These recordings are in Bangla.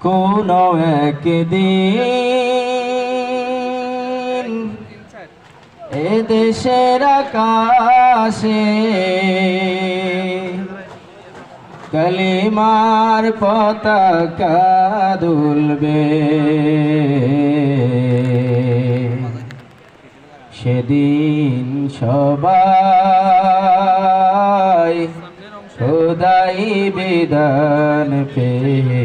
কোন একদিন এ দেশের আকাশে কলিমার পতাকা দুলবে। সেদিন সবাই খোদাই বিধান পেয়ে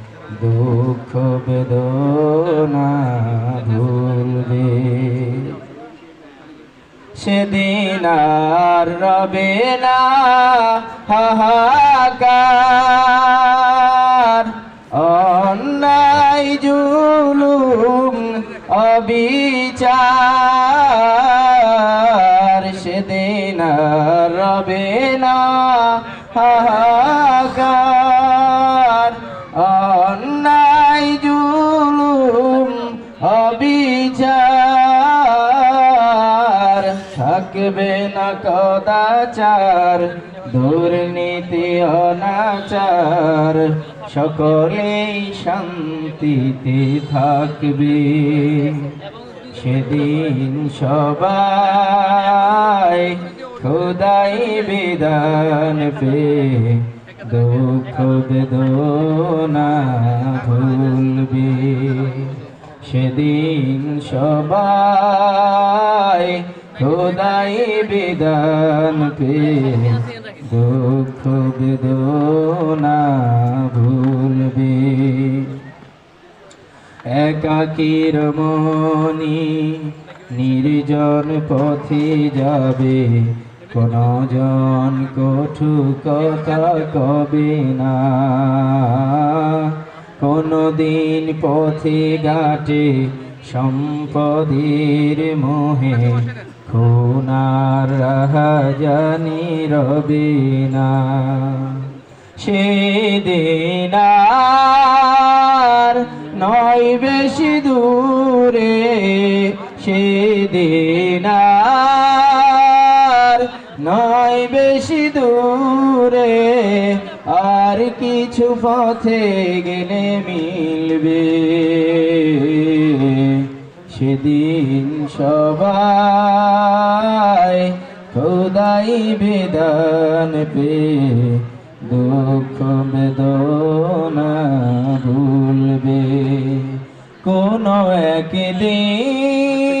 দুঃখ বেদনা ভুলবে। সেদিন আর রবে না হাহাকার। অন্যায় জুলুম অবিচার। সেদিন আর রবে না হাহাকার। অন্যায় জুলুম, অবিচার। থাকবে না কদাচার দুর্নীতি অনাচার। সকলেই শান্তিতে থাকবে। সেদিন সবাই খোদাই বিধান পে দুঃখ বেদনা ভুলবে। সেদিন সবাই খোদাই বিধান পে দুঃখ বেদনা ভুলবে। একাকির মনি নির্জন পথে যাবে। কোন জন কঠু কথা কবে না। কোনো দিন পথে ঘাটে সম্পদের মোহে খুনার জানি রবে না। সেদিন নয় বেশি দূরে সেদিন নয় বেশি দূরে আর কিছু পথে গেলে মিলবে। সেদিন সবাই খোদাই বেদান পে দুঃখ বেদনা ভুলবে। কোন একদিন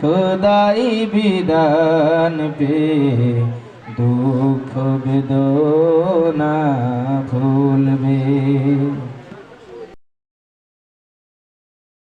খোদাই বিধান পে দুঃখ বেদনা